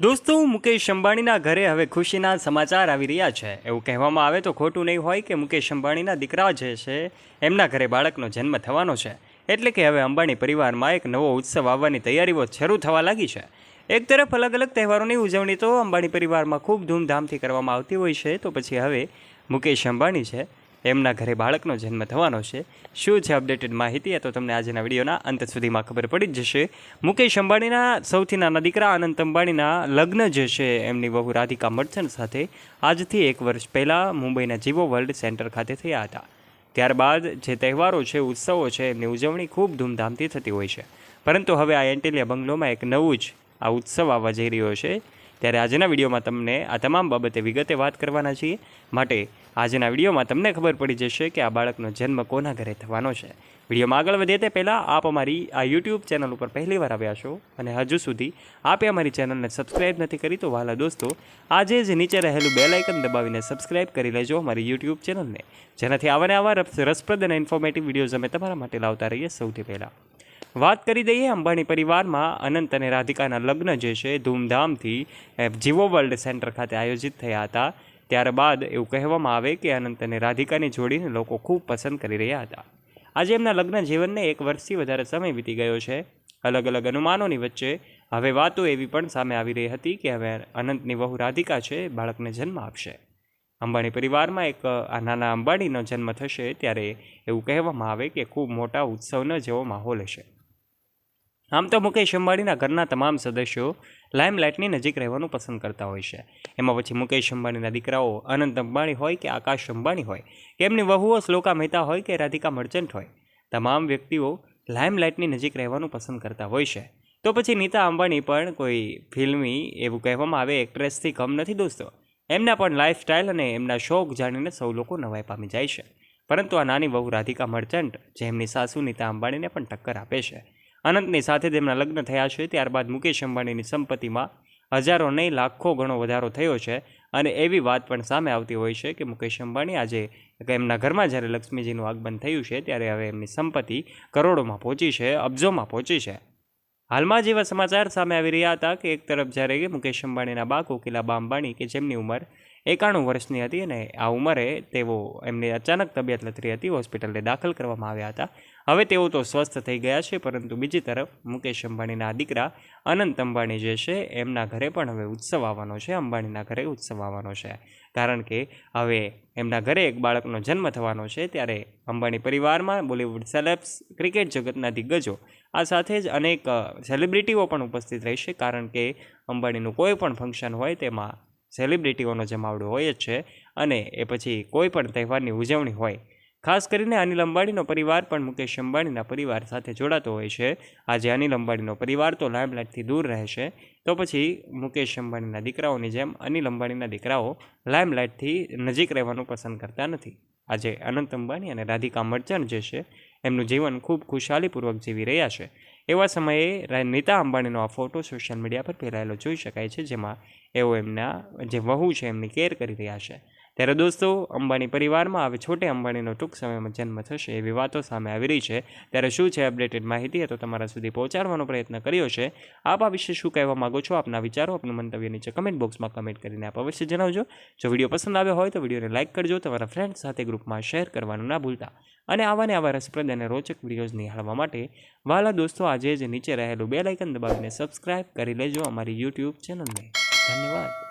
દોસ્તો મુકેશ અંબાણીના ઘરે હવે ખુશીના સમાચાર આવી રહ્યા છે. એવું કહેવામાં આવે તો ખોટું નહીં હોય કે મુકેશ અંબાણીના દીકરા જે છે, એમના ઘરે બાળકનો જન્મ થવાનો છે. એટલે કે હવે અંબાણી પરિવારમાં એક નવો ઉત્સવ આવવાની તૈયારીઓ શરૂ થવા લાગી છે. એક તરફ અલગ અલગ તહેવારોની ઉજવણી તો અંબાણી પરિવારમાં ખૂબ ધૂમધામથી કરવામાં આવતી હોય છે, તો પછી હવે મુકેશ અંબાણી છે એમના ઘરે બાળકનો જન્મ થવાનો છે. શું છે અપડેટેડ માહિતી? એ તો તમને આજના વિડીયોના અંત સુધીમાં ખબર પડી જ જશે. મુકેશ અંબાણીના સૌથી નાના દીકરા અનંત અંબાણીના લગ્ન જે છે એમની વહુ રાધિકા મર્ચન્ટ સાથે આજથી એક વર્ષ પહેલાં મુંબઈના જીવો વર્લ્ડ સેન્ટર ખાતે થયા હતા. ત્યારબાદ જે તહેવારો છે, ઉત્સવો છે, એમની ઉજવણી ખૂબ ધૂમધામથી થતી હોય છે. પરંતુ હવે આ એન્ટેલિયા બંગલોમાં એક નવું જ આ ઉત્સવ આવવા જઈ રહ્યો છે. ત્યારે આજના વિડીયોમાં તમને આ તમામ બાબતે વિગતે વાત કરવાના છીએ. માટે આજના વિડીયોમાં તમને ખબર પડી જશે કે આ બાળકનો જન્મ કોના ઘરે થવાનો છે. વિડીયોમાં આગળ વધીએ તે પહેલાં આપ અમારી આ યુટ્યુબ ચેનલ ઉપર પહેલીવાર આવ્યા છો અને હજુ સુધી આપે અમારી ચેનલને સબસ્ક્રાઇબ નથી કરી તો વાલા દોસ્તો, આજે જ નીચે રહેલું બે લાઇકન દબાવીને સબસ્ક્રાઇબ કરી લેજો અમારી યુટ્યુબ ચેનલને. જેનાથી આવાને આવા રસ- રસપ્રદ અને ઇન્ફોર્મેટિવ વિડીયોઝ અમે તમારા માટે લાવતા રહીએ સૌથી પહેલાં. વાત કરી દઈએ અંબાણી પરિવારમાં અનંત અને રાધિકાના લગ્ન જે છે, ધૂમધામથી જીવો વર્લ્ડ સેન્ટર ખાતે આયોજિત થયા હતા. ત્યારબાદ એવું કહેવામાં આવે કે અનંત અને રાધિકાની જોડીને લોકો ખૂબ પસંદ કરી રહ્યા હતા. આજે એમના લગ્ન જીવનને એક વર્ષથી વધારે સમય વીતી ગયો છે. અલગ અલગ અનુમાનોની વચ્ચે હવે વાતો એવી પણ સામે આવી રહી હતી કે હવે અનંતની વહુ રાધિકા છે, બાળકને જન્મ આપશે. અંબાણી પરિવારમાં એક, આ નાના અંબાણીનો જન્મ થશે ત્યારે એવું કહેવામાં આવે કે ખૂબ મોટા ઉત્સવનો જેવો માહોલ હશે. આમ તો મુકેશ અંબાણીના ઘરના તમામ સદસ્યો લાઇમલાઇટની નજીક રહેવાનું પસંદ કરતા હોય છે. એમાં પછી મુકેશ અંબાણીના દીકરાઓ અનંત અંબાણી હોય કે આકાશ અંબાણી હોય, કે એમની વહુઓ શ્લોકા મહેતા હોય કે રાધિકા મર્ચન્ટ હોય, તમામ વ્યક્તિઓ લાઇમલાઇટની નજીક રહેવાનું પસંદ કરતા હોય છે. તો પછી નીતા અંબાણી પણ કોઈ ફિલ્મી એવું કહેવામાં આવે, એક્ટ્રેસથી કમ નથી દોસ્તો. એમના પણ લાઇફસ્ટાઇલ અને એમના શોખ જાણીને સૌ લોકો નવાઈ પામી જાય છે. પરંતુ આ નાની વહુ રાધિકા મર્ચન્ટ જે એમની સાસુ નીતા અંબાણીને પણ ટક્કર આપે છે. અનંતની સાથે તેમના લગ્ન થયા છે. ત્યારબાદ મુકેશ અંબાણીની સંપત્તિમાં હજારો નહીં, લાખો ગણો વધારો થયો છે અને એવી વાત પણ સામે આવતી હોય છે કે મુકેશ અંબાણી આજે એમના ઘરમાં જ્યારે લક્ષ્મીજીનું આગમન થયું છે ત્યારે હવે એમની સંપત્તિ કરોડોમાં પહોંચી છે, અબજોમાં પહોંચી છે. હાલમાં જેવા સમાચાર સામે આવી રહ્યા હતા કે એક તરફ જ્યારે મુકેશ અંબાણીના બા કોકિલાબા અંબાણી કે જેમની ઉંમર એકાણું વર્ષની હતી અને આ ઉંમરે તેઓ એમની અચાનક તબિયત લથરી હતી હોસ્પિટલે દાખલ કરવામાં આવ્યા હતા. હવે તેઓ તો સ્વસ્થ થઈ ગયા છે, પરંતુ બીજી તરફ મુકેશ અંબાણીના દીકરા અનંત અંબાણી જે છે, એમના ઘરે પણ હવે ઉત્સવ આવવાનો છે, અંબાણીના ઘરે ઉત્સવ આવવાનો છે. કારણ કે હવે એમના ઘરે એક બાળકનો જન્મ થવાનો છે, ત્યારે અંબાણી પરિવારમાં બોલિવૂડ સેલેબ્સ, ક્રિકેટ જગતના દિગ્ગજો, આ સાથે જ અનેક સેલિબ્રિટીઓ પણ ઉપસ્થિત રહેશે, કારણ કે અંબાણીનું કોઈ પણ ફંક્શન હોય તેમાં સેલિબ્રિટીઓનો જમાવડો હોય જ છે અને એ પછી કોઈ પણ તહેવારની ઉજવણી હોય. ખાસ કરીને અનિલ અંબાણીનો પરિવાર પણ મુકેશ અંબાણીના પરિવાર સાથે જોડાતો હોય છે. આજે અનિલ અંબાણીનો પરિવાર તો લાઇમલાઇટથી દૂર રહેશે તો પછી મુકેશ અંબાણીના દીકરાઓની જેમ અનિલ અંબાણીના દીકરાઓ લાઇમલાઇટથી નજીક રહેવાનું પસંદ કરતા નથી. આજે અનંત અંબાણી અને રાધિકા મર્ચન્ટ જે છે એમનું જીવન ખૂબ ખુશાલીપૂર્વક જીવી રહ્યા છે. એવા સમયે નીતા અંબાણીનો આ ફોટો સોશિયલ મીડિયા પર ફેલાયેલો જોઈ શકાય છે, જેમાં એઓ એમના, જે વહુ છે, એમની કેર કરી રહ્યા છે. ત્યારે દોસ્તો, અંબાણી પરિવારમાં હવે છોટે અંબાણીનો ટૂંક સમયમાં જન્મ થશે એવી વાતો સામે આવી રહી છે. ત્યારે શું છે અપડેટેડ માહિતી એ તો તમારા સુધી પહોંચાડવાનો પ્રયત્ન કર્યો છે. આપ આ વિશે શું કહેવા માગો છો? આપના વિચારો, આપનું મંતવ્ય નીચે કમેન્ટ બોક્સમાં કમેન્ટ કરીને આપ અવશ્ય જણાવજો. જો વીડિયો પસંદ આવ્યો હોય તો વિડીયોને લાઇક કરજો, તમારા ફ્રેન્ડ સાથે ગ્રુપમાં શેર કરવાનું ના ભૂલતા. અને આવા ને આવા રસપ્રદ અને રોચક વિડીયોઝ નિહાળવા માટે, વાલા દોસ્તો, આજે જ નીચે રહેલું બે લાઇકન દબાવીને સબસ્ક્રાઇબ કરી લેજો અમારી યુટ્યુબ ચેનલને ધન્યવાદ.